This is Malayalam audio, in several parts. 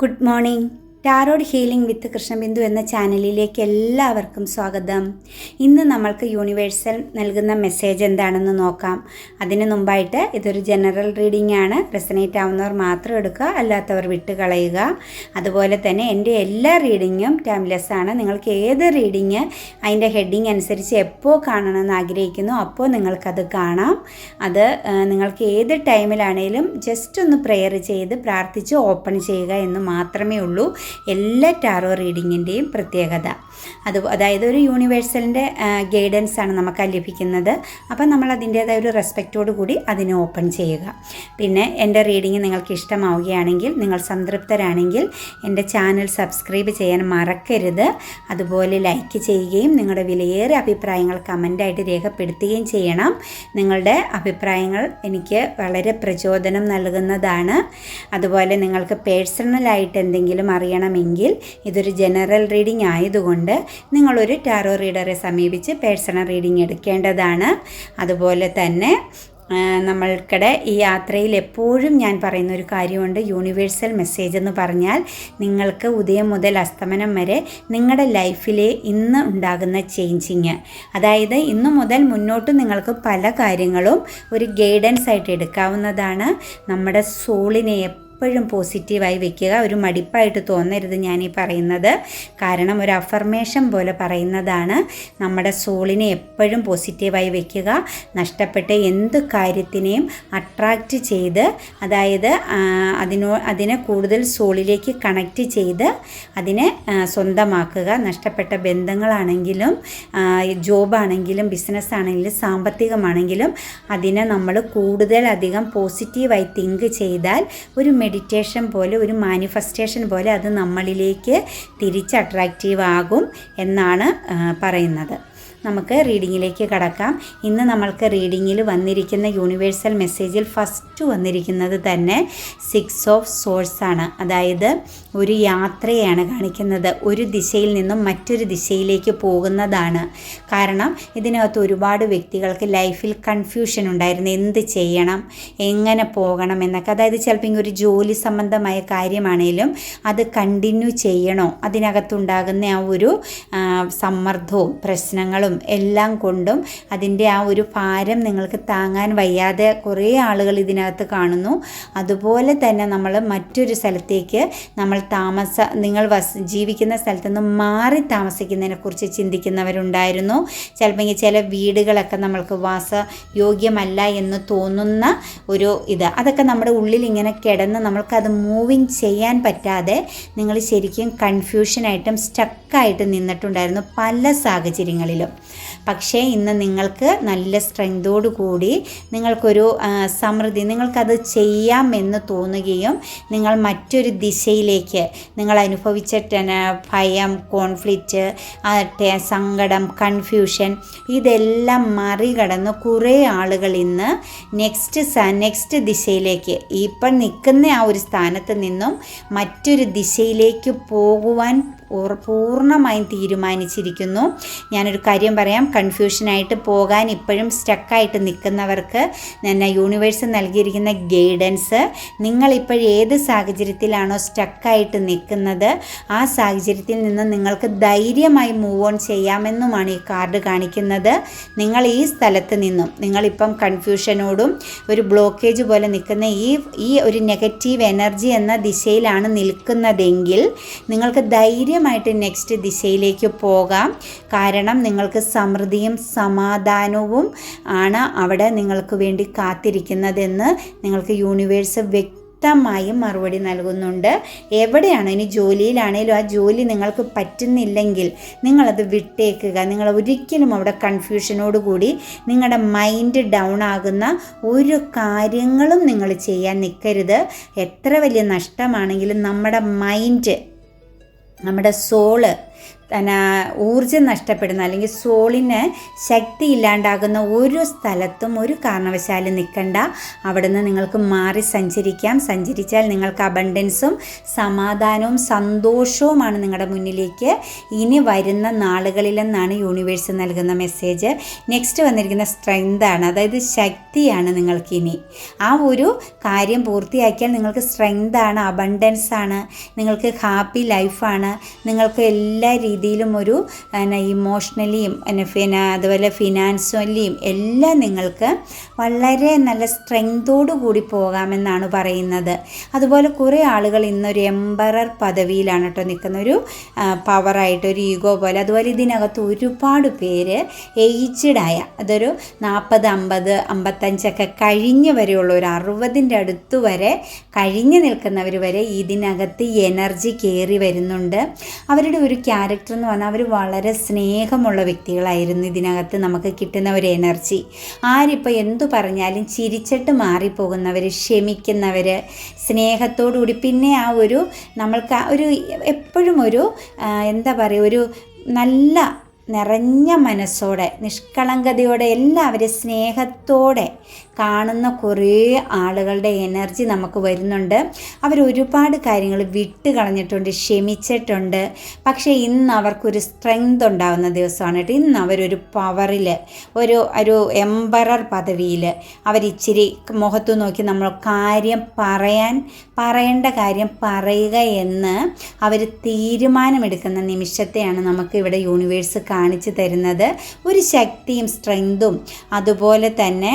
Good morning tarot healing with Krishnabindu എന്ന ചാനലിലേക്ക് എല്ലാവർക്കും സ്വാഗതം. ഇന്ന് നമ്മൾക്ക് യൂണിവേഴ്സൽ നൽകുന്ന മെസ്സേജ് എന്താണെന്ന് നോക്കാം. അതിന് മുമ്പായിട്ട് ഇതൊരു ജനറൽ റീഡിംഗ് ആണ്. റെസനേറ്റ് ആവുന്നവർ മാത്രം എടുക്കുക അല്ലാത്തവർ വിട്ട് കളയുക. അതുപോലെ തന്നെ എന്റെ എല്ലാ റീഡിങ്ങും ടൈംലെസ് ആണ്. നിങ്ങൾക്ക് ഏത് റീഡിങ് അതിന്റെ ഹെഡിങ് അനുസരിച്ച് എപ്പോൾ കാണണമെന്ന് ആഗ്രഹിക്കുന്നു അപ്പോൾ നിങ്ങൾക്കത് കാണാം. അത് നിങ്ങൾക്ക് ഏത് ടൈമിലാണേലും ജസ്റ്റ് ഒന്ന് പ്രെയർ ചെയ്ത് പ്രാർത്ഥിച്ച് ഓപ്പൺ ചെയ്യുക എന്ന് മാത്രമേ ഉള്ളൂ. എല്ലാ ടാറോ റീഡിങ്ങിന്റെയും പ്രത്യേകത. അത് അതായത് ഒരു യൂണിവേഴ്സലിന്റെ ഗൈഡൻസ് ആണ് നമുക്ക് ലഭിക്കുന്നത്. അപ്പം നമ്മൾ അതിന്റേതായ ഒരു റെസ്പെക്റ്റോട് കൂടി അതിനെ ഓപ്പൺ ചെയ്യുക. പിന്നെ എന്റെ റീഡിങ് നിങ്ങൾക്ക് ഇഷ്ടമാവുകയാണെങ്കിൽ നിങ്ങൾ സംതൃപ്തരാണെങ്കിൽ എന്റെ ചാനൽ സബ്സ്ക്രൈബ് ചെയ്യാൻ മറക്കരുത്. അതുപോലെ ലൈക്ക് ചെയ്യുകയും നിങ്ങളുടെ വിലയേറിയ അഭിപ്രായങ്ങൾ കമന്റായിട്ട് രേഖപ്പെടുത്തുകയും ചെയ്യണം. നിങ്ങളുടെ അഭിപ്രായങ്ങൾ എനിക്ക് വളരെ പ്രചോദനം നൽകുന്നതാണ്. അതുപോലെ നിങ്ങൾക്ക് പേഴ്സണലായിട്ട് എന്തെങ്കിലും അറിയണമെങ്കിൽ ഇതൊരു ജനറൽ റീഡിംഗ് ആയതുകൊണ്ട് നിങ്ങളൊരു ടാറോ റീഡറെ സമീപിച്ച് പേഴ്സണൽ റീഡിംഗ് എടുക്കേണ്ടതാണ്. അതുപോലെ തന്നെ നമ്മൾക്കിടെ ഈ യാത്രയിൽ എപ്പോഴും ഞാൻ പറയുന്ന ഒരു കാര്യമുണ്ട്. യൂണിവേഴ്സൽ മെസ്സേജ് എന്ന് പറഞ്ഞാൽ നിങ്ങൾക്ക് ഉദയം മുതൽ അസ്തമനം വരെ നിങ്ങളുടെ ലൈഫിലെ ഇന്ന് ഉണ്ടാകുന്ന ചേഞ്ചിങ് അതായത് ഇന്നു മുതൽ മുന്നോട്ട് നിങ്ങൾക്ക് പല കാര്യങ്ങളും ഒരു ഗൈഡൻസ് ആയിട്ട് എടുക്കാവുന്നതാണ്. നമ്മുടെ സോളിനെ പോസിറ്റീവായി വെക്കുക. ഒരു മടിപ്പായിട്ട് തോന്നരുത് ഞാൻ ഈ പറയുന്നത്. കാരണം ഒരു അഫർമേഷൻ പോലെ പറയുന്നതാണ്. നമ്മുടെ സോളിനെ എപ്പോഴും പോസിറ്റീവായി വെക്കുക. നഷ്ടപ്പെട്ട എന്ത് കാര്യത്തിനെയും അട്രാക്റ്റ് ചെയ്ത് അതായത് അതിനോ അതിനെ കൂടുതൽ സോളിലേക്ക് കണക്റ്റ് ചെയ്ത് അതിനെ സ്വന്തമാക്കുക. നഷ്ടപ്പെട്ട ബന്ധങ്ങളാണെങ്കിലും ജോബാണെങ്കിലും ബിസിനസ് ആണെങ്കിലും സാമ്പത്തികമാണെങ്കിലും അതിനെ നമ്മൾ കൂടുതലധികം പോസിറ്റീവായി തിങ്ക് ചെയ്താൽ ഒരു മെഡിറ്റേഷൻ പോലെ ഒരു മാനിഫെസ്റ്റേഷൻ പോലെ അത് നമ്മളിലേക്ക് തിരിച്ച് അട്രാക്റ്റീവ് ആകും എന്നാണ് പറയുന്നത്. നമുക്ക് റീഡിങ്ങിലേക്ക് കടക്കാം. ഇന്ന് നമ്മൾക്ക് റീഡിങ്ങിൽ വന്നിരിക്കുന്ന യൂണിവേഴ്സൽ മെസ്സേജിൽ ഫസ്റ്റ് വന്നിരിക്കുന്നത് തന്നെ സിക്സ് ഓഫ് സോഴ്സ് ആണ്. അതായത് ഒരു യാത്രയാണ് കാണിക്കുന്നത്. ഒരു ദിശയിൽ നിന്നും മറ്റൊരു ദിശയിലേക്ക് പോകുന്നതാണ്. കാരണം ഇതിനകത്ത് ഒരുപാട് വ്യക്തികൾക്ക് ലൈഫിൽ കൺഫ്യൂഷൻ ഉണ്ടായിരുന്നു. എന്ത് ചെയ്യണം? എങ്ങനെ പോകണം എന്നൊക്കെ. അതായത് ചിലപ്പോൾ ഒരു ജോലി സംബന്ധമായ കാര്യമാണെങ്കിലും അത് കണ്ടിന്യൂ ചെയ്യണോ? അതിനകത്തുണ്ടാകുന്ന ആ ഒരു സമ്മർദ്ദവും പ്രശ്നങ്ങളും എല്ലാം കൊണ്ടും അതിന്റെ ആ ഒരു ഭാരം നിങ്ങൾക്ക് താങ്ങാൻ വയ്യാതെ കുറേ ആളുകൾ ഇതിനകത്ത് കാണുന്നു. അതുപോലെ തന്നെ നമ്മൾ മറ്റൊരു സ്ഥലത്തേക്ക് നമ്മൾ താമസ നിങ്ങൾ വസ് ജീവിക്കുന്ന സ്ഥലത്ത് നിന്ന് മാറി താമസിക്കുന്നതിനെക്കുറിച്ച് ചിന്തിക്കുന്നവരുണ്ടായിരുന്നു. ചിലപ്പോൾ ചില വീടുകളൊക്കെ നമ്മൾക്ക് വാസ യോഗ്യമല്ല എന്ന് തോന്നുന്ന ഒരു ഇത്. അതൊക്കെ നമ്മുടെ ഉള്ളിൽ ഇങ്ങനെ കിടന്ന് നമ്മൾക്കത് മൂവിങ് ചെയ്യാൻ പറ്റാതെ നിങ്ങൾ ശരിക്കും കൺഫ്യൂഷനായിട്ടും സ്റ്റക്കായിട്ട് നിന്നിട്ടുണ്ടായിരുന്നു. പല സാഹചര്യങ്ങളിലും. പക്ഷേ ഇന്ന് നിങ്ങൾക്ക് നല്ല സ്ട്രെങ്തോടു കൂടി നിങ്ങൾക്കൊരു സമൃദ്ധി നിങ്ങൾക്കത് ചെയ്യാം എന്ന് തോന്നുകയും നിങ്ങൾ മറ്റൊരു ദിശയിലേക്ക് നിങ്ങൾ അനുഭവിച്ച ഭയം കോൺഫ്ലിക്റ്റ് സങ്കടം കൺഫ്യൂഷൻ ഇതെല്ലാം മറികടന്ന് കുറേ ആളുകൾ ഇന്ന് നെക്സ്റ്റ് നെക്സ്റ്റ് ദിശയിലേക്ക് ഇപ്പം നിൽക്കുന്ന ആ ഒരു സ്ഥാനത്ത് നിന്നും മറ്റൊരു ദിശയിലേക്ക് പോകുവാൻ പൂർ- പൂർണമായും തീരുമാനിച്ചിരിക്കുന്നു. ഞാനൊരു കാര്യം പറയാം. കൺഫ്യൂഷനായിട്ട് പോകാൻ ഇപ്പോഴും സ്റ്റക്കായിട്ട് നിൽക്കുന്നവർക്ക് തന്നെ യൂണിവേഴ്സ് നൽകിയിരിക്കുന്ന ഗൈഡൻസ് നിങ്ങളിപ്പോൾ ഏത് സാഹചര്യത്തിലാണോ സ്റ്റക്കായിട്ട് നിൽക്കുന്നത് ആ സാഹചര്യത്തിൽ നിന്ന് നിങ്ങൾക്ക് ധൈര്യമായി മൂവ് ഓൺ ചെയ്യാമെന്നുമാണ് ഈ കാർഡ് കാണിക്കുന്നത്. നിങ്ങൾ ഈ സ്ഥലത്ത് നിന്നും നിങ്ങളിപ്പം കൺഫ്യൂഷനോടും ഒരു ബ്ലോക്കേജ് പോലെ നിൽക്കുന്ന ഈ ഈ ഒരു നെഗറ്റീവ് എനർജി എന്ന ദിശയിലാണ് നിൽക്കുന്നതെങ്കിൽ നിങ്ങൾക്ക് ധൈര്യമായിട്ട് നെക്സ്റ്റ് ദിശയിലേക്ക് പോകാം. കാരണം നിങ്ങൾക്ക് സമൃദ്ധിയും സമാധാനവും ആണ് അവിടെ നിങ്ങൾക്ക് വേണ്ടി കാത്തിരിക്കുന്നതെന്ന് നിങ്ങൾക്ക് യൂണിവേഴ്സ് വ്യക്തമായും മറുപടി നൽകുന്നുണ്ട്. എവിടെയാണോ ഇനി ജോലിയിലാണേലും ആ ജോലി നിങ്ങൾക്ക് പറ്റുന്നില്ലെങ്കിൽ നിങ്ങളത് വിട്ടേക്കുക. നിങ്ങൾ ഒരിക്കലും അവിടെ കൺഫ്യൂഷനോടുകൂടി നിങ്ങളുടെ മൈൻഡ് ഡൗൺ ആകുന്ന ഒരു കാര്യങ്ങളും നിങ്ങൾ ചെയ്യാൻ നിൽക്കരുത്. എത്ര വലിയ നഷ്ടമാണെങ്കിലും നമ്മുടെ മൈൻഡ് നമ്മുടെ സോൾ തന്നെ ഊർജം നഷ്ടപ്പെടുന്ന അല്ലെങ്കിൽ സോളിന് ശക്തി ഇല്ലാണ്ടാകുന്ന ഒരു സ്ഥലത്തും ഒരു കാരണവശാലും നിൽക്കണ്ട. അവിടുന്ന് നിങ്ങൾക്ക് മാറി സഞ്ചരിക്കാം. സഞ്ചരിച്ചാൽ നിങ്ങൾക്ക് അബണ്ടൻസും സമാധാനവും സന്തോഷവുമാണ് നിങ്ങളുടെ മുന്നിലേക്ക്. ഇനി വരുന്ന നാളുകളിലെന്നാണ് യൂണിവേഴ്സ് നൽകുന്ന മെസ്സേജ് നെക്സ്റ്റ് വന്നിരിക്കുന്ന സ്ട്രെങ്താണ് അതായത് ശക്തിയാണ് നിങ്ങൾക്കിനി ആ ഒരു കാര്യം പൂർത്തിയാക്കിയാൽ നിങ്ങൾക്ക് സ്ട്രെങ്താണ് അബണ്ടൻസ് ആണ്. നിങ്ങൾക്ക് ഹാപ്പി ലൈഫാണ് നിങ്ങൾക്ക് എല്ലാ രീതിയിലും ഒരു എന്നെ ഇമോഷണലിയും പിന്നെ ഫിന അതുപോലെ ഫിനാൻഷ്യലിയും എല്ലാം നിങ്ങൾക്ക് വളരെ നല്ല സ്ട്രെങ്തോടു കൂടി പോകാമെന്നാണ് പറയുന്നത്. അതുപോലെ കുറേ ആളുകൾ ഇന്നൊരു എംബറർ പദവിയിലാണ് കേട്ടോ നിൽക്കുന്ന ഒരു പവറായിട്ട് ഒരു ഈഗോ പോലെ. അതുപോലെ ഇതിനകത്ത് ഒരുപാട് പേര് ഏജ്ഡായ അതൊരു നാൽപ്പത് അമ്പത് അമ്പത്തഞ്ചൊക്കെ കഴിഞ്ഞ് വരെയുള്ള ഒരു അറുപതിന്റെ അടുത്ത് വരെ കഴിഞ്ഞ് നിൽക്കുന്നവർ വരെ ഇതിനകത്ത് എനർജി കയറി വരുന്നുണ്ട്. അവരുടെ ഒരു ക്യാരക്ടർ എന്ന് പറഞ്ഞാൽ അവർ വളരെ സ്നേഹമുള്ള വ്യക്തികളായിരുന്നു. ഇതിനകത്ത് നമുക്ക് കിട്ടുന്ന ഒരു എനർജി ആരിപ്പോൾ എന്തു പറഞ്ഞാലും ചിരിച്ചിട്ട് മാറിപ്പോകുന്നവർ ക്ഷമിക്കുന്നവർ സ്നേഹത്തോടുകൂടി പിന്നെ ആ ഒരു നമ്മൾക്ക് ഒരു എപ്പോഴും ഒരു എന്താ പറയുക ഒരു നല്ല നിറഞ്ഞ മനസ്സോടെ നിഷ്കളങ്കതയോടെ എല്ലാവരും സ്നേഹത്തോടെ കാണുന്ന കുറേ ആളുകളുടെ എനർജി നമുക്ക് വരുന്നുണ്ട്. അവർ ഒരുപാട് കാര്യങ്ങൾ വിട്ട് കളഞ്ഞിട്ടുണ്ട് ക്ഷമിച്ചിട്ടുണ്ട്. പക്ഷേ ഇന്ന് അവർക്കൊരു സ്ട്രെങ്ത് ഉണ്ടാകുന്ന ദിവസമാണ് കേട്ടോ. ഇന്ന് അവരൊരു പവറിൽ ഒരു ഒരു എംബറർ പദവിയിൽ അവരിച്ചിരി മുഖത്തു നോക്കി നമ്മൾ കാര്യം പറയാൻ പറയേണ്ട കാര്യം പറയുക എന്ന് അവർ തീരുമാനമെടുക്കുന്ന നിമിഷത്തെയാണ് നമുക്ക് ഇവിടെ യൂണിവേഴ്സ് കാണിച്ചു തരുന്നത് ഒരു ശക്തിയും സ്ട്രെങ്തും അതുപോലെ തന്നെ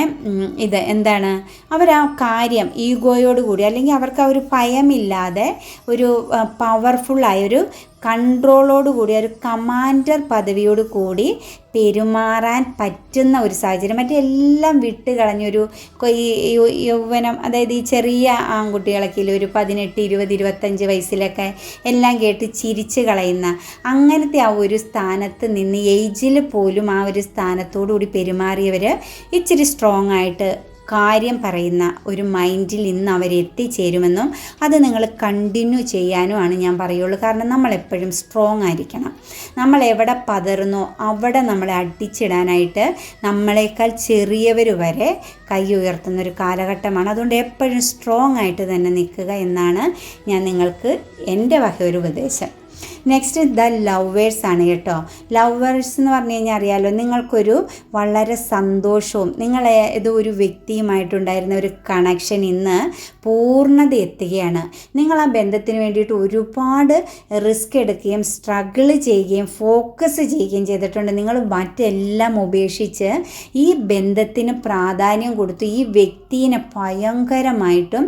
ഇത് എന്താണ്? അവർ ആ കാര്യം ഈഗോയോട് കൂടി അല്ലെങ്കിൽ അവർക്ക് ആ ഒരു ഭയമില്ലാതെ ഒരു പവർഫുള്ളായ ഒരു കൺട്രോളോട് കൂടി ഒരു കമാൻഡർ പദവിയോട് കൂടി പെരുമാറാൻ പറ്റുന്ന ഒരു സാഹചര്യം. മറ്റെല്ലാം വിട്ട് കളഞ്ഞൊരു യൗവനം അതായത് ഈ ചെറിയ ആൺകുട്ടികളൊക്കെ ഒരു പതിനെട്ട് ഇരുപത് ഇരുപത്തഞ്ച് വയസ്സിലൊക്കെ എല്ലാം കേട്ട് ചിരിച്ച് കളയുന്ന അങ്ങനത്തെ ആ ഒരു സ്ഥാനത്ത് നിന്ന് ഏജിൽ പോലും ആ ഒരു സ്ഥാനത്തോടു കൂടി പെരുമാറിയവർ ഇച്ചിരി സ്ട്രോങ് ആയിട്ട് കാര്യം പറയുന്ന ഒരു മൈൻഡിൽ ഇന്ന് അവർ എത്തിച്ചേരുമെന്നും അത് നിങ്ങൾ കണ്ടിന്യൂ ചെയ്യാനുമാണ് ഞാൻ പറയുള്ളൂ. കാരണം നമ്മൾ എപ്പോഴും സ്ട്രോങ് ആയിരിക്കണം. നമ്മൾ എവിടെ പതറുന്നോ അവിടെ നമ്മളെ അടിച്ചിടാനായിട്ട് നമ്മളെക്കാൾ ചെറിയവർ വരെ കൈ ഉയർത്തുന്ന ഒരു കാലഘട്ടമാണ്. അതുകൊണ്ട് എപ്പോഴും സ്ട്രോങ് ആയിട്ട് തന്നെ നിൽക്കുക എന്നാണ് ഞാൻ നിങ്ങൾക്ക് എന്റെ വക ഒരു ഉപദേശം. നെക്സ്റ്റ് ദ ലവേഴ്സ് ആണ് കേട്ടോ. ലവേഴ്സ് എന്ന് പറഞ്ഞു കഴിഞ്ഞാൽ അറിയാലോ നിങ്ങൾക്കൊരു വളരെ സന്തോഷവും നിങ്ങളെ ഇത് ഒരു വ്യക്തിയുമായിട്ടുണ്ടായിരുന്ന ഒരു കണക്ഷൻ ഇന്ന് പൂർണത എത്തുകയാണ്. നിങ്ങൾ ആ ബന്ധത്തിന് വേണ്ടിയിട്ട് ഒരുപാട് റിസ്ക് എടുക്കുകയും സ്ട്രഗിൾ ചെയ്യുകയും ഫോക്കസ് ചെയ്യുകയും ചെയ്തിട്ടുണ്ട്. നിങ്ങൾ മറ്റെല്ലാം ഉപേക്ഷിച്ച് ഈ ബന്ധത്തിന് പ്രാധാന്യം കൊടുത്ത് ഈ വ്യക്തിനെ ഭയങ്കരമായിട്ടും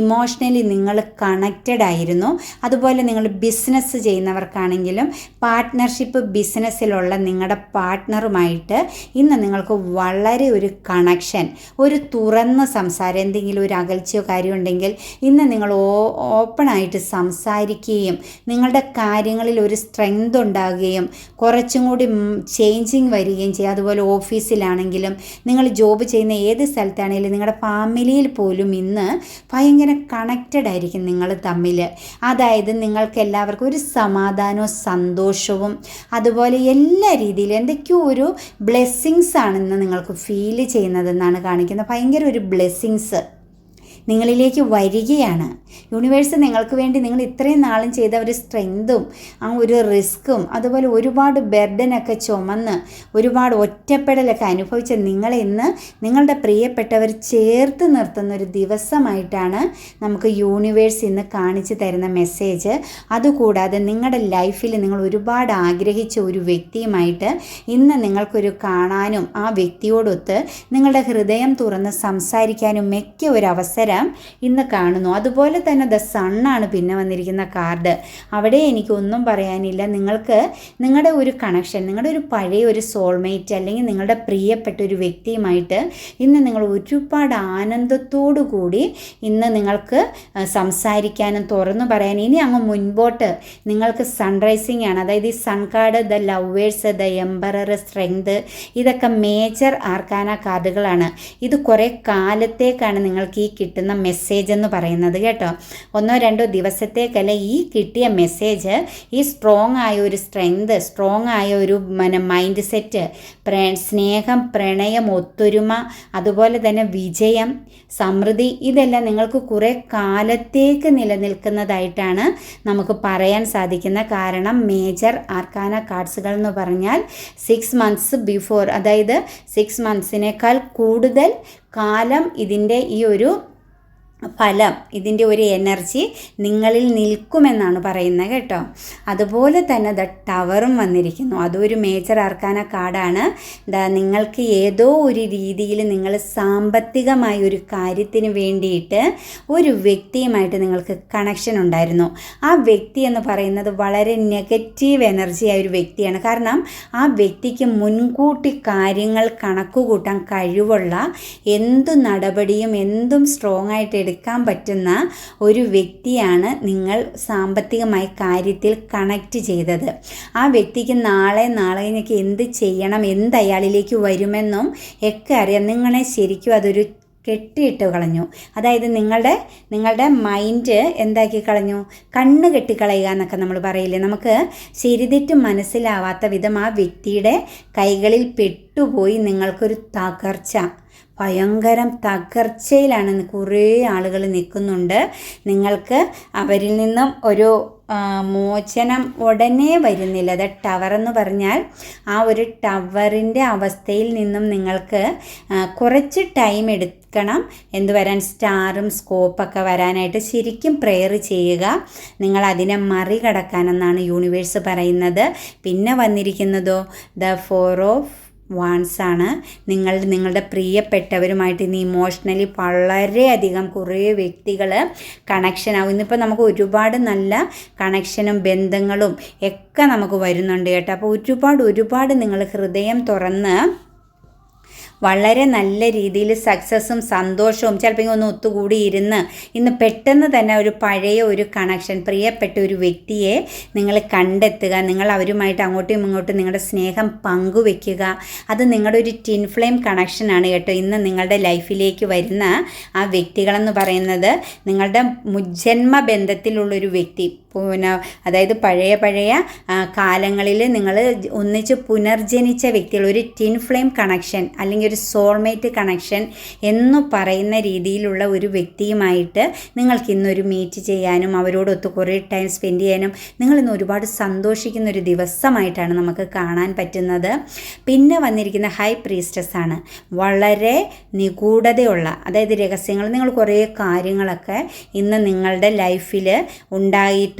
ഇമോഷണലി നിങ്ങൾ കണക്റ്റഡ് ആയിരുന്നു. അതുപോലെ നിങ്ങൾ ബിസിനസ് ചെയ്യുന്നവർക്കാണെങ്കിലും പാർട്ട്ണർഷിപ്പ് ബിസിനസ്സിലുള്ള നിങ്ങളുടെ പാർട്ട്ണറുമായിട്ട് ഇന്ന് നിങ്ങൾക്ക് വളരെ ഒരു കണക്ഷൻ ഒരു തുറന്ന സംസാരം എന്തെങ്കിലും ഒരു അകൽച്ചയോ കാര്യം ഉണ്ടെങ്കിൽ ഇന്ന് നിങ്ങൾ ഓപ്പണായിട്ട് സംസാരിക്കുകയും നിങ്ങളുടെ കാര്യങ്ങളിൽ ഒരു സ്ട്രെങ്ത് ഉണ്ടാകുകയും കുറച്ചും കൂടി ചേഞ്ചിങ് വരികയും ചെയ്യും. അതുപോലെ ഓഫീസിലാണെങ്കിലും നിങ്ങൾ ജോബ് ചെയ്യുന്ന ഏത് സ്ഥലത്താണെങ്കിലും നിങ്ങളുടെ ഫാമിലിയിൽ പോലും ഇന്ന് ഭയങ്കര കണക്റ്റഡ് ആയിരിക്കും നിങ്ങൾ തമ്മിൽ അതായത് നിങ്ങൾക്ക് എല്ലാവർക്കും ഒരു സമാധാനവും സന്തോഷവും അതുപോലെ എല്ലാ രീതിയിലും എന്തൊക്കെയോ ഒരു ബ്ലെസ്സിങ്സ് ആണെന്ന് നിങ്ങൾക്ക് ഫീൽ ചെയ്യുന്നതെന്നാണ് കാണിക്കുന്നത്. ഭയങ്കര ഒരു ബ്ലെസ്സിങ്സ് നിങ്ങളിലേക്ക് വരികയാണ്. യൂണിവേഴ്സ് നിങ്ങൾക്ക് വേണ്ടി നിങ്ങൾ ഇത്രയും നാളും ചെയ്ത ഒരു സ്ട്രെങ്തും ആ ഒരു റിസ്ക്കും അതുപോലെ ഒരുപാട് ബെർഡനൊക്കെ ചുമന്ന് ഒരുപാട് ഒറ്റപ്പെടലൊക്കെ അനുഭവിച്ച നിങ്ങളെ ഇന്ന് നിങ്ങളുടെ പ്രിയപ്പെട്ടവർ ചേർത്ത് നിർത്തുന്ന ഒരു ദിവസമായിട്ടാണ് നമുക്ക് യൂണിവേഴ്സ് ഇന്ന് കാണിച്ചു തരുന്ന മെസ്സേജ് അതുകൂടാതെ നിങ്ങളുടെ ലൈഫിൽ നിങ്ങൾ ഒരുപാട് ആഗ്രഹിച്ച ഒരു വ്യക്തിയുമായിട്ട് ഇന്ന് നിങ്ങൾക്കൊരു കാണാനും ആ വ്യക്തിയോടൊത്ത് നിങ്ങളുടെ ഹൃദയം തുറന്ന് സംസാരിക്കാനും ഒക്കെ ഒരു അവസരം ഇന്ന് കാണുന്നു. അതുപോലെ തന്നെ ദ സണ്ണാണ് പിന്നെ വന്നിരിക്കുന്ന കാർഡ്. അവിടെ എനിക്കൊന്നും പറയാനില്ല. നിങ്ങൾക്ക് നിങ്ങളുടെ ഒരു കണക്ഷൻ നിങ്ങളുടെ ഒരു പഴയ ഒരു സോൾമേറ്റ് അല്ലെങ്കിൽ നിങ്ങളുടെ പ്രിയപ്പെട്ട ഒരു വ്യക്തിയുമായിട്ട് ഇന്ന് നിങ്ങൾ ഒരുപാട് ആനന്ദത്തോടു കൂടി ഇന്ന് നിങ്ങൾക്ക് സംസാരിക്കാനും തുറന്നു പറയാനും ഇനി അങ്ങ് മുൻപോട്ട് നിങ്ങൾക്ക് സൺറൈസിങ് ആണ്. അതായത് ഈ sun card the lovers the emperor strength ഇതൊക്കെ മേജർ ആർക്കാന കാർഡുകളാണ് ഇത് കുറേ കാലത്തേക്കാണ് നിങ്ങൾക്ക് ഈ കിട്ടുന്ന മെസ്സേജ് എന്ന് പറയുന്നത് കേട്ടോ. ഒന്നോ രണ്ടോ ദിവസത്തേക്കല്ല ഈ കിട്ടിയ മെസ്സേജ് ഈ സ്ട്രോങ് ആയ ഒരു സ്ട്രെങ്ത് സ്ട്രോങ് ആയ ഒരു മൈൻഡ് സെറ്റ് പ്ര സ്നേഹം പ്രണയം ഒത്തൊരുമ അതുപോലെ തന്നെ വിജയം സമൃദ്ധി ഇതെല്ലാം നിങ്ങൾക്ക് കുറേ കാലത്തേക്ക് നിലനിൽക്കുന്നതായിട്ടാണ് നമുക്ക് പറയാൻ സാധിക്കുന്ന കാരണം. മേജർ ആർക്കാന കാർഡ്സുകൾ എന്ന് പറഞ്ഞാൽ സിക്സ് മന്ത്സ് ബിഫോർ അതായത് സിക്സ് മന്ത്സിനേക്കാൾ കൂടുതൽ കാലം ഇതിന്റെ ഈ ഒരു ഫലം ഇതിന്റെ ഒരു എനർജി നിങ്ങളിൽ നിൽക്കുമെന്നാണ് പറയുന്നത് കേട്ടോ. അതുപോലെ തന്നെ ദ ടവറും വന്നിരിക്കുന്നു. അതൊരു മേജർ ആർക്കാന കാർഡാണ് ദാ നിങ്ങൾക്ക് ഏതോ ഒരു രീതിയിൽ നിങ്ങൾ സാമ്പത്തികമായ ഒരു കാര്യത്തിന് വേണ്ടിയിട്ട് ഒരു വ്യക്തിയുമായിട്ട് നിങ്ങൾക്ക് കണക്ഷൻ ഉണ്ടായിരുന്നു. ആ വ്യക്തി എന്ന് പറയുന്നത് വളരെ നെഗറ്റീവ് എനർജി ആയ ഒരു വ്യക്തിയാണ്. കാരണം ആ വ്യക്തിക്ക് മുൻകൂട്ടി കാര്യങ്ങൾ കണക്കുകൂട്ടാൻ കഴിവുള്ള എന്തു നടപടിയും എന്തും സ്ട്രോങ് ആയിട്ട് എടുക്കാൻ പറ്റുന്ന ഒരു വ്യക്തിയാണ് നിങ്ങൾ സാമ്പത്തികമായ കാര്യത്തിൽ കണക്റ്റ് ചെയ്തത്. ആ വ്യക്തിക്ക് നാളെ നാളെ എനിക്ക് എന്ത് ചെയ്യണം എന്ത് അയാളിലേക്ക് വരുമെന്നും ഒക്കെ അറിയാം. നിങ്ങളെ ശരിക്കും അതൊരു കെട്ടിയിട്ട് കളഞ്ഞു. അതായത് നിങ്ങളുടെ നിങ്ങളുടെ മൈൻഡ് എന്താക്കി കളഞ്ഞു? കണ്ണ് കെട്ടിക്കളയുക എന്നൊക്കെ നമ്മൾ പറയില്ലേ? നമുക്ക് ശരിതെറ്റും മനസ്സിലാവാത്ത വിധം ആ വ്യക്തിയുടെ കൈകളിൽ പെട്ടുപോയി നിങ്ങൾക്കൊരു തകർച്ച ഭയങ്കരം തകർച്ചയിലാണ് കുറേ ആളുകൾ നിൽക്കുന്നുണ്ട്. നിങ്ങൾക്ക് അവരിൽ നിന്നും ഒരു മോചനം ഉടനെ വരുന്നില്ല. അത് ടവർ എന്ന് പറഞ്ഞാൽ ആ ഒരു ടവറിന്റെ അവസ്ഥയിൽ നിന്നും നിങ്ങൾക്ക് കുറച്ച് ടൈം എടുക്കണം. എന്ത് വരാൻ സ്റ്റാറും സ്കോപ്പൊക്കെ വരാനായിട്ട് ശരിക്കും പ്രെയർ ചെയ്യുക. നിങ്ങൾ അതിനെ മറികടക്കാനെന്നാണ് യൂണിവേഴ്സ് പറയുന്നത്. പിന്നെ വന്നിരിക്കുന്നതോ? ദ ഫോർ ഓഫ് വാൺസ് ആണ്. നിങ്ങൾ നിങ്ങളുടെ പ്രിയപ്പെട്ടവരുമായിട്ട് ഇന്ന് ഇമോഷണലി വളരെയധികം കുറേ വ്യക്തികൾ കണക്ഷൻ ആവും. ഇന്നിപ്പോൾ നമുക്ക് ഒരുപാട് നല്ല കണക്ഷനും ബന്ധങ്ങളും ഒക്കെ നമുക്ക് വരുന്നുണ്ട് കേട്ടോ. അപ്പോൾ ഒരുപാട് ഒരുപാട് നിങ്ങൾ ഹൃദയം തുറന്ന് വളരെ നല്ല രീതിയിൽ സക്സസ്സും സന്തോഷവും ചിലപ്പോൾ ഒന്ന് ഒത്തുകൂടി ഇരുന്ന് ഇന്ന് പെട്ടെന്ന് തന്നെ ഒരു പഴയ ഒരു കണക്ഷൻ പ്രിയപ്പെട്ട ഒരു വ്യക്തിയെ നിങ്ങൾ കണ്ടെത്തുക നിങ്ങൾ അവരുമായിട്ട് അങ്ങോട്ടും ഇങ്ങോട്ടും നിങ്ങളുടെ സ്നേഹം പങ്കുവെക്കുക. അത് നിങ്ങളുടെ ഒരു ടിൻ ഫ്ലെയിം കണക്ഷനാണ് കേട്ടോ. ഇന്ന് നിങ്ങളുടെ ലൈഫിലേക്ക് വരുന്ന ആ വ്യക്തികളെന്ന് പറയുന്നത് നിങ്ങളുടെ മുജ്ജന്മ ബന്ധത്തിലുള്ളൊരു വ്യക്തി. പിന്നെ അതായത് പഴയ പഴയ കാലങ്ങളിൽ നിങ്ങൾ ഒന്നിച്ച് പുനർജനിച്ച വ്യക്തികൾ ഒരു ടിൻ ഫ്ലെയിം കണക്ഷൻ അല്ലെങ്കിൽ ഒരു സോൾമേറ്റ് കണക്ഷൻ എന്ന് പറയുന്ന രീതിയിലുള്ള ഒരു വ്യക്തിയുമായിട്ട് നിങ്ങൾക്ക് ഇന്നൊരു മീറ്റ് ചെയ്യാനും അവരോടൊത്ത് കുറേ ടൈം സ്പെൻഡ് ചെയ്യാനും നിങ്ങൾ ഇന്ന് ഒരുപാട് സന്തോഷിക്കുന്ന ഒരു ദിവസമായിട്ടാണ് നമുക്ക് കാണാൻ പറ്റുന്നത്. പിന്നെ വന്നിരിക്കുന്ന ഹൈ പ്രീസ്റ്റസ് ആണ്. വളരെ നിഗൂഢതയുള്ള അതായത് രഹസ്യങ്ങൾ നിങ്ങൾ കുറേ കാര്യങ്ങളൊക്കെ ഇന്ന് നിങ്ങളുടെ ലൈഫിൽ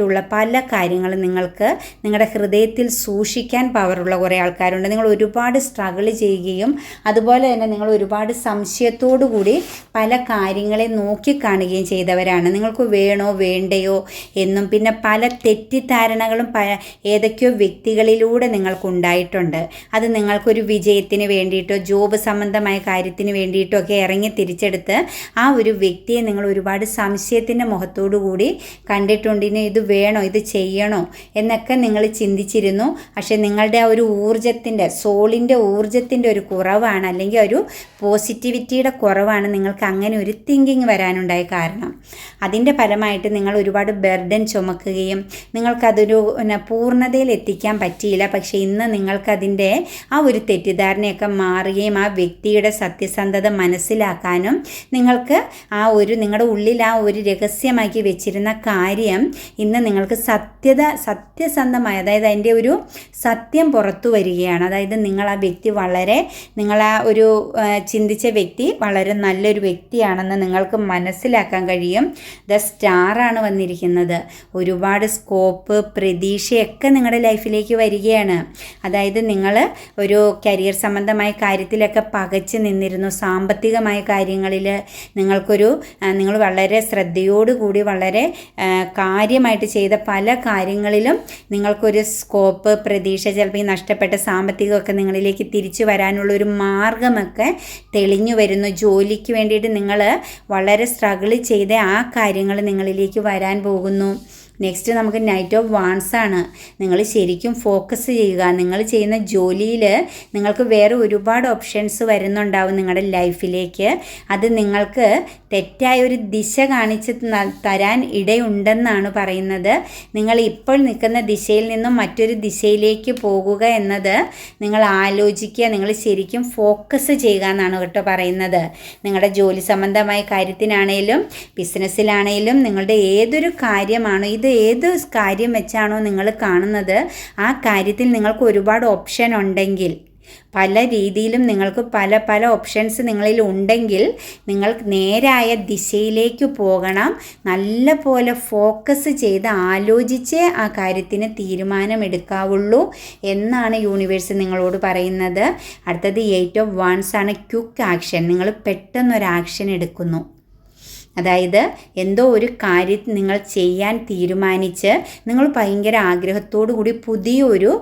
ഉണ്ടായിട്ടുള്ള പല കാര്യങ്ങളും നിങ്ങൾക്ക് നിങ്ങളുടെ ഹൃദയത്തിൽ സൂക്ഷിക്കാൻ പവറുള്ള കുറേ ആൾക്കാരുണ്ട്. നിങ്ങൾ ഒരുപാട് സ്ട്രഗിൾ ചെയ്യുകയും അതുപോലെ അതുപോലെ തന്നെ നിങ്ങൾ ഒരുപാട് സംശയത്തോടു കൂടി പല കാര്യങ്ങളെ നോക്കിക്കാണുകയും ചെയ്തവരാണ്. നിങ്ങൾക്ക് വേണോ വേണ്ടയോ എന്നും പിന്നെ പല തെറ്റിദ്ധാരണകളും പ ഏതൊക്കെയോ വ്യക്തികളിലൂടെ നിങ്ങൾക്കുണ്ടായിട്ടുണ്ട്. അത് നിങ്ങൾക്കൊരു വിജയത്തിന് വേണ്ടിയിട്ടോ ജോബ് സംബന്ധമായ കാര്യത്തിന് വേണ്ടിയിട്ടോ ഒക്കെ ഇറങ്ങി തിരിച്ചെടുത്ത് ആ ഒരു വ്യക്തിയെ നിങ്ങൾ ഒരുപാട് സംശയത്തിന്റെ മുഖത്തോടു കൂടി കണ്ടിട്ടുണ്ട്. ഇനി ഇത് വേണോ? ഇത് ചെയ്യണോ? എന്നൊക്കെ നിങ്ങൾ ചിന്തിച്ചിരുന്നു. പക്ഷേ നിങ്ങളുടെ ആ ഒരു ഊർജത്തിന്റെ സോളിന്റെ ഊർജത്തിന്റെ ഒരു കുറവാണ്. അല്ലെങ്കിൽ ഒരു പോസിറ്റിവിറ്റിയുടെ കുറവാണ് നിങ്ങൾക്ക് അങ്ങനെ ഒരു തിങ്കിങ് വരാനുണ്ടായ കാരണം. അതിന്റെ ഫലമായിട്ട് നിങ്ങൾ ഒരുപാട് ബർഡൻ ചുമക്കുകയും നിങ്ങൾക്കതൊരു പിന്നെ പൂർണതയിൽ എത്തിക്കാൻ പറ്റിയില്ല. പക്ഷേ ഇന്ന് നിങ്ങൾക്കതിന്റെ ആ ഒരു തെറ്റിദ്ധാരണയൊക്കെ മാറുകയും ആ വ്യക്തിയുടെ സത്യസന്ധത മനസ്സിലാക്കാനും നിങ്ങൾക്ക് ആ ഒരു നിങ്ങളുടെ ഉള്ളിൽ ആ ഒരു രഹസ്യമാക്കി വെച്ചിരുന്ന കാര്യം ഇന്ന് നിങ്ങൾക്ക് സത്യത സത്യസന്ധമായ അതായത് അതിന്റെ ഒരു സത്യം പുറത്തു വരികയാണ്. അതായത് നിങ്ങൾ ആ വ്യക്തി വളരെ നിങ്ങൾ ആ ഒരു ചിന്തിച്ച വ്യക്തി വളരെ നല്ലൊരു വ്യക്തിയാണെന്ന് നിങ്ങൾക്ക് മനസ്സിലാക്കാൻ കഴിയും. ദ സ്റ്റാറാണ് വന്നിരിക്കുന്നത്. ഒരുപാട് സ്കോപ്പ് പ്രതീക്ഷയൊക്കെ നിങ്ങളുടെ ലൈഫിലേക്ക് വരികയാണ്. അതായത് നിങ്ങൾ ഒരു കരിയർ സംബന്ധമായ കാര്യത്തിലൊക്കെ പകച്ച് നിന്നിരുന്നു. സാമ്പത്തികമായ കാര്യങ്ങളിൽ നിങ്ങൾക്കൊരു നിങ്ങൾ വളരെ ശ്രദ്ധയോടുകൂടി വളരെ കാര്യമായിട്ട് ചെയ്ത പല കാര്യങ്ങളിലും നിങ്ങൾക്കൊരു സ്കോപ്പ് പ്രതീക്ഷ ചിലപ്പോൾ ഈ നഷ്ടപ്പെട്ട സാമ്പത്തികമൊക്കെ നിങ്ങളിലേക്ക് തിരിച്ചു വരാനുള്ള ഒരു മാർഗം മാർഗമൊക്കെ തെളിഞ്ഞു വരുന്നു. ജോലിക്ക് വേണ്ടിയിട്ട് നിങ്ങൾ വളരെ സ്ട്രഗിൾ ചെയ്ത ആ കാര്യങ്ങൾ നിങ്ങളിലേക്ക് വരാൻ പോകുന്നു. നെക്സ്റ്റ് നമുക്ക് നൈറ്റ് ഓഫ് വാൺസ് ആണ്. നിങ്ങൾ ശരിക്കും ഫോക്കസ് ചെയ്യുക. നിങ്ങൾ ചെയ്യുന്ന ജോലിയിൽ നിങ്ങൾക്ക് വേറെ ഒരുപാട് ഓപ്ഷൻസ് വരുന്നുണ്ടാവും നിങ്ങളുടെ ലൈഫിലേക്ക് അത് നിങ്ങൾക്ക് തെറ്റായ ഒരു ദിശ കാണിച്ച് തരാൻ ഇടയുണ്ടെന്നാണ് പറയുന്നത്. നിങ്ങൾ ഇപ്പോൾ നിൽക്കുന്ന ദിശയിൽ നിന്നും മറ്റൊരു ദിശയിലേക്ക് പോകുക എന്നത് നിങ്ങൾ ആലോചിക്കുക. നിങ്ങൾ ശരിക്കും ഫോക്കസ് ചെയ്യുക എന്നാണ് കേട്ടോ പറയുന്നത്. നിങ്ങളുടെ ജോലി സംബന്ധമായ കാര്യത്തിനാണേലും ബിസിനസ്സിലാണേലും നിങ്ങളുടെ ഏതൊരു കാര്യമാണോ ഇത് ഏത് കാര്യം വെച്ചാണോ നിങ്ങൾ കാണുന്നത് ആ കാര്യത്തിൽ നിങ്ങൾക്ക് ഒരുപാട് ഓപ്ഷൻ ഉണ്ടെങ്കിൽ പല രീതിയിലും നിങ്ങൾക്ക് പല പല ഓപ്ഷൻസ് നിങ്ങളിൽ ഉണ്ടെങ്കിൽ നിങ്ങൾ നേരായ ദിശയിലേക്ക് പോകണം. നല്ല പോലെ ഫോക്കസ് ചെയ്ത് ആലോചിച്ച് ആ കാര്യത്തിന് തീരുമാനമെടുക്കാവുള്ളൂ എന്നാണ് യൂണിവേഴ്സ് നിങ്ങളോട് പറയുന്നത്. അടുത്തത് എയ്റ്റ് ഓഫ് വൺസ് ആണ് ക്വിക്ക് ആക്ഷൻ നിങ്ങൾ പെട്ടെന്നൊരു ആക്ഷൻ എടുക്കുന്നു. അതായത് എന്തോ ഒരു കാര്യം നിങ്ങൾ ചെയ്യാൻ തീരുമാനിച്ച് നിങ്ങൾ ഭയങ്കര ആഗ്രഹത്തോടു കൂടി പുതിയൊരു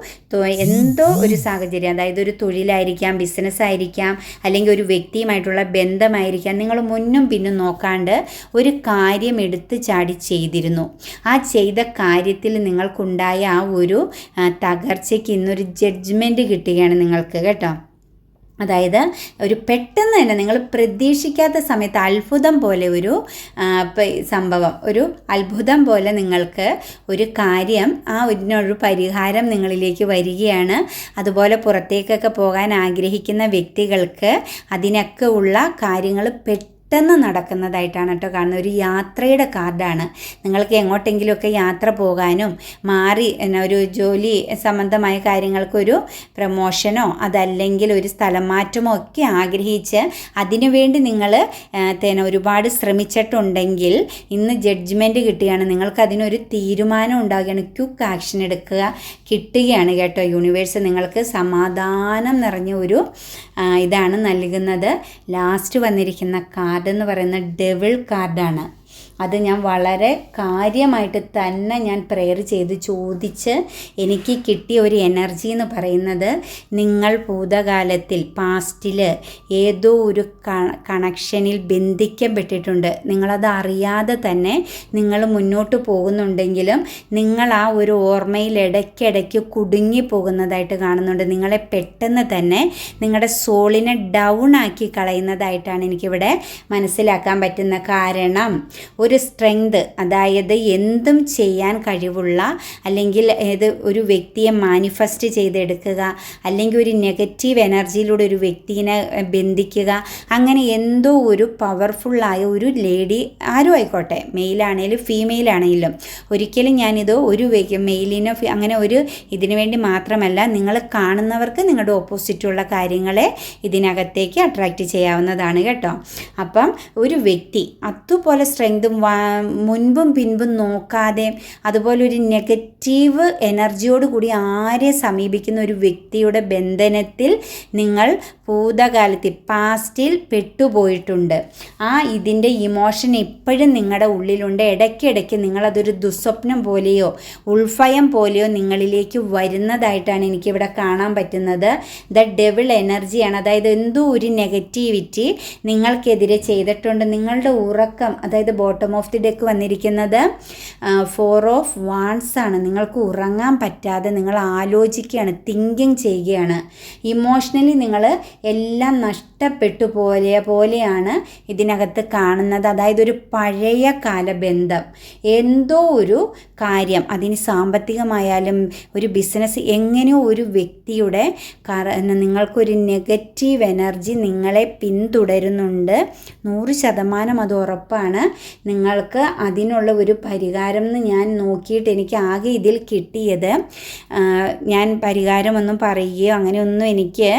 എന്തോ ഒരു സാഹചര്യം അതായത് ഒരു തൊഴിലായിരിക്കാം ബിസിനസ് ആയിരിക്കാം അല്ലെങ്കിൽ ഒരു വ്യക്തിയുമായിട്ടുള്ള ബന്ധമായിരിക്കാം നിങ്ങൾ മുന്നും പിന്നും നോക്കാണ്ട് ഒരു കാര്യം എടുത്ത് ചാടി ചെയ്തിരുന്നു. ആ ചെയ്ത കാര്യത്തിൽ നിങ്ങൾക്കുണ്ടായ ആ ഒരു തകർച്ചയ്ക്ക് ഇന്നൊരു ജഡ്ജ്മെന്റ് കിട്ടുകയാണ് നിങ്ങൾക്ക് കേട്ടോ. അതായത് ഒരു പെട്ടെന്ന് തന്നെ നിങ്ങൾ പ്രതീക്ഷിക്കാത്ത സമയത്ത് അത്ഭുതം പോലെ ഒരു സംഭവം ഒരു അത്ഭുതം പോലെ നിങ്ങൾക്ക് ഒരു കാര്യം ആ ഒരു പരിഹാരം നിങ്ങളിലേക്ക് വരികയാണ്. അതുപോലെ പുറത്തേക്കൊക്കെ പോകാൻ ആഗ്രഹിക്കുന്ന വ്യക്തികൾക്ക് അതിനൊക്കെ ഉള്ള കാര്യങ്ങൾ പെട്ടെന്ന് പെട്ടെന്ന് നടക്കുന്നതായിട്ടാണ് കേട്ടോ കാണുന്നത്. ഒരു യാത്രയുടെ കാർഡാണ്. നിങ്ങൾക്ക് എങ്ങോട്ടെങ്കിലുമൊക്കെ യാത്ര പോകാനും മാറി എന്നാ ഒരു ജോലി സംബന്ധമായ കാര്യങ്ങൾക്കൊരു പ്രമോഷനോ അതല്ലെങ്കിൽ ഒരു സ്ഥലം മാറ്റമോ ഒക്കെ ആഗ്രഹിച്ച് അതിനുവേണ്ടി നിങ്ങൾ തേന ഒരുപാട് ശ്രമിച്ചിട്ടുണ്ടെങ്കിൽ ഇന്ന് ജഡ്ജ്മെന്റ് കിട്ടുകയാണ്. നിങ്ങൾക്ക് അതിനൊരു തീരുമാനം ഉണ്ടാകുകയാണ് ക്യുക്ക് ആക്ഷൻ എടുക്കുക കിട്ടുകയാണ് കേട്ടോ. യൂണിവേഴ്സ് നിങ്ങൾക്ക് സമാധാനം നിറഞ്ഞ ഒരു ഇതാണ് നൽകുന്നത്. ലാസ്റ്റ് വന്നിരിക്കുന്ന കാർഡ് എന്ന് പറയുന്ന ഡെവിൾ കാർഡാണ്. അത് ഞാൻ വളരെ കാര്യമായിട്ട് തന്നെ ഞാൻ പ്രെയർ ചെയ്ത് ചോദിച്ച് എനിക്ക് കിട്ടിയ ഒരു എനർജി എന്ന് പറയുന്നത് നിങ്ങൾ ഭൂതകാലത്തിൽ പാസ്റ്റിൽ ഏതോ ഒരു കണക്ഷനിൽ ബന്ധിക്കപ്പെട്ടിട്ടുണ്ട്. നിങ്ങളത് അറിയാതെ തന്നെ നിങ്ങൾ മുന്നോട്ട് പോകുന്നുണ്ടെങ്കിലും നിങ്ങൾ ആ ഒരു ഓർമ്മയിൽ ഇടയ്ക്കിടയ്ക്ക് കുടുങ്ങി പോകുന്നതായിട്ട് കാണുന്നുണ്ട്. നിങ്ങളെ പെട്ടെന്ന് തന്നെ നിങ്ങളുടെ സോളിനെ ഡൗൺ ആക്കി കളയുന്നതായിട്ടാണ് എനിക്കിവിടെ മനസ്സിലാക്കാൻ പറ്റുന്ന കാരണം ഒരു സ്ട്രെങ്ത് അതായത് എന്തും ചെയ്യാൻ കഴിവുള്ള അല്ലെങ്കിൽ ഏത് ഒരു വ്യക്തിയെ മാനിഫെസ്റ്റ് ചെയ്തെടുക്കുക അല്ലെങ്കിൽ ഒരു നെഗറ്റീവ് എനർജിയിലൂടെ ഒരു വ്യക്തിനെ ബന്ധിക്കുക അങ്ങനെ എന്തോ ഒരു പവർഫുള്ളായ ഒരു ലേഡി ആരും ആയിക്കോട്ടെ ഫീമെയിൽ ആണെങ്കിലും ഒരിക്കലും ഞാനിത് ഒരു മെയിലിനോ അങ്ങനെ ഒരു ഇതിനു വേണ്ടി മാത്രമല്ല നിങ്ങൾ കാണുന്നവർക്ക് നിങ്ങളുടെ ഓപ്പോസിറ്റുള്ള കാര്യങ്ങളെ ഇതിനകത്തേക്ക് അട്രാക്റ്റ് ചെയ്യാവുന്നതാണ് കേട്ടോ. അപ്പം ഒരു വ്യക്തി അതുപോലെ സ്ട്രെങ്തും മുൻപും പിൻപും നോക്കാതെ അതുപോലെ ഒരു നെഗറ്റീവ് എനർജിയോട് കൂടി ആരെ സമീപിക്കുന്ന ഒരു വ്യക്തിയുടെ ബന്ധനത്തിൽ നിങ്ങൾ ഭൂതകാലത്തിൽ പാസ്റ്റിൽ പെട്ടുപോയിട്ടുണ്ട്. ആ ഇതിന്റെ ഇമോഷൻ എപ്പോഴും നിങ്ങളുടെ ഉള്ളിലുണ്ട്. ഇടയ്ക്കിടയ്ക്ക് നിങ്ങളതൊരു ദുസ്വപ്നം പോലെയോ ഉൾഫയം പോലെയോ നിങ്ങളിലേക്ക് വരുന്നതായിട്ടാണ് എനിക്കിവിടെ കാണാൻ പറ്റുന്നത്. ദ ഡെവിൾ എനർജിയാണ്. അതായത് എന്തോ ഒരു നെഗറ്റീവിറ്റി നിങ്ങൾക്കെതിരെ ചെയ്തിട്ടുണ്ട്. നിങ്ങളുടെ ഉറക്കം അതായത് ബോട്ടം ഓഫ് ദി ഡെക്ക് വന്നിരിക്കുന്നത് ഫോർ ഓഫ് വാൺസ് ആണ്. നിങ്ങൾക്ക് ഉറങ്ങാൻ പറ്റാതെ നിങ്ങൾ ആലോചിക്കുകയാണ് തിങ്കിങ് ചെയ്യുകയാണ്. ഇമോഷണലി നിങ്ങൾ എല്ലാം നഷ്ടപ്പെട്ടു പോലെ പോലെയാണ് ഇതിനകത്ത് കാണുന്നത്. അതായത് ഒരു പഴയ കാല ബന്ധം എന്തോ ഒരു കാര്യം അതിന് സാമ്പത്തികമായാലും ഒരു ബിസിനസ് എങ്ങനെയോ ഒരു വ്യക്തിയുടെ നിങ്ങൾക്കൊരു നെഗറ്റീവ് എനർജി നിങ്ങളെ പിന്തുടരുന്നുണ്ട്. നൂറ് ശതമാനം അത് ഉറപ്പാണ്. നിങ്ങൾക്ക് അതിനുള്ള ഒരു പരിഹാരം എന്ന് ഞാൻ നോക്കിയിട്ട് എനിക്ക് ആകെ ഇതിൽ കിട്ടിയത് ഞാൻ പരിഹാരമൊന്നും പറയുകയോ അങ്ങനെയൊന്നും എനിക്ക്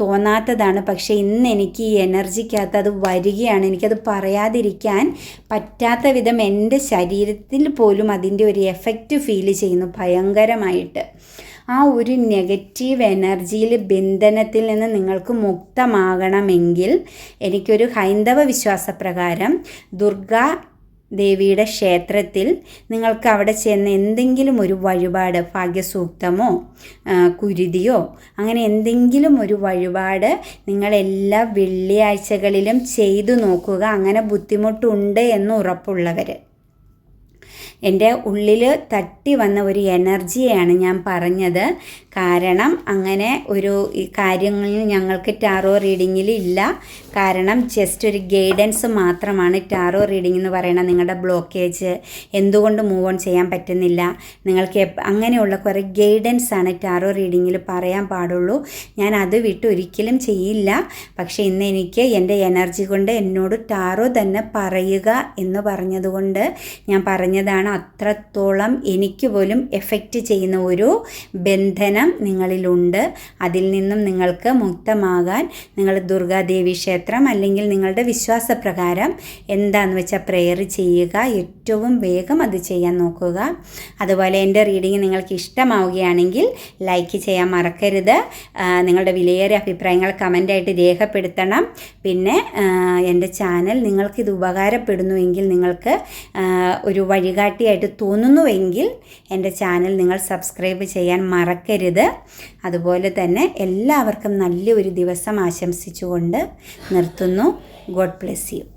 തോന്നാത്തതാണ്. പക്ഷേ ഇന്ന് എനിക്ക് ഈ എനർജിക്കകത്ത് അത് വരികയാണ്. എനിക്കത് പറയാതിരിക്കാൻ പറ്റാത്ത വിധം എന്റെ ശരീരത്തിൽ പോലും അതിന്റെ ഒരു എഫക്റ്റ് ഫീൽ ചെയ്യുന്നു ഭയങ്കരമായിട്ട്. ആ ഒരു നെഗറ്റീവ് എനർജിയിൽ ബന്ധനത്തിൽ നിന്ന് നിങ്ങൾക്ക് മുക്തമാകണമെങ്കിൽ എനിക്കൊരു ഹൈന്ദവ വിശ്വാസപ്രകാരം ദുർഗ ദേവിയുടെ ക്ഷേത്രത്തിൽ നിങ്ങൾക്ക് അവിടെ ചെന്ന് എന്തെങ്കിലും ഒരു വഴിപാട് ഭാഗ്യസൂക്തമോ കുരുതിയോ അങ്ങനെ എന്തെങ്കിലും ഒരു വഴിപാട് നിങ്ങളെല്ലാ വെള്ളിയാഴ്ചകളിലും ചെയ്തു നോക്കുക. അങ്ങനെ ബുദ്ധിമുട്ടുണ്ട് എന്ന് ഉറപ്പുള്ളവർ എന്റെ ഉള്ളിൽ തട്ടി വന്ന ഒരു എനർജിയാണ് ഞാൻ പറഞ്ഞത്. കാരണം അങ്ങനെ ഒരു കാര്യങ്ങളിൽ ഞങ്ങൾക്ക് ടാറോ റീഡിങ്ങിൽ ഇല്ല. കാരണം ജസ്റ്റ് ഒരു ഗൈഡൻസ് മാത്രമാണ് ടാറോ റീഡിംഗ് എന്ന് പറയുന്നത്. നിങ്ങളുടെ ബ്ലോക്കേജ് എന്തുകൊണ്ട് മൂവ് ഓൺ ചെയ്യാൻ പറ്റുന്നില്ല. നിങ്ങൾക്ക് അങ്ങനെയുള്ള കുറേ ഗൈഡൻസ് ആണ് ടാറോ റീഡിങ്ങിൽ പറയാൻ പാടുള്ളൂ. ഞാൻ അത് വിട്ട് ഒരിക്കലും ചെയ്യില്ല. പക്ഷേ ഇന്ന് എനിക്ക് എന്റെ എനർജി കൊണ്ട് എന്നോട് ടാറോ തന്നെ പറയുക എന്ന് പറഞ്ഞതുകൊണ്ട് ഞാൻ പറഞ്ഞതാണ് അത്രത്തോളം എനിക്ക് പോലും എഫക്റ്റ് ചെയ്യുന്ന ഒരു ബന്ധനം നിങ്ങളിലുണ്ട്. അതിൽ നിന്നും നിങ്ങൾക്ക് മുക്തമാകാൻ നിങ്ങൾ ദുർഗാദേവി ക്ഷേത്രം അല്ലെങ്കിൽ നിങ്ങളുടെ വിശ്വാസപ്രകാരം എന്താണെന്ന് വെച്ചാൽ പ്രെയർ ചെയ്യുക ഏറ്റവും വേഗം അത് ചെയ്യാൻ നോക്കുക. അതുപോലെ എന്റെ റീഡിങ് നിങ്ങൾക്ക് ഇഷ്ടമാവുകയാണെങ്കിൽ ലൈക്ക് ചെയ്യാൻ മറക്കരുത്. നിങ്ങളുടെ വിലയേറിയ അഭിപ്രായങ്ങൾ കമന്റായിട്ട് രേഖപ്പെടുത്തണം. പിന്നെ എന്റെ ചാനൽ നിങ്ങൾക്കിത് ഉപകാരപ്പെടുന്നുവെങ്കിൽ നിങ്ങൾക്ക് ഒരു ഒരു വഴികാട്ടിയായിട്ട് തോന്നുന്നുവെങ്കിൽ എന്റെ ചാനൽ നിങ്ങൾ സബ്സ്ക്രൈബ് ചെയ്യാൻ മറക്കരുത്. അതുപോലെ തന്നെ എല്ലാവർക്കും നല്ലൊരു ദിവസം ആശംസിച്ചുകൊണ്ട് നിർത്തുന്നു. God bless you.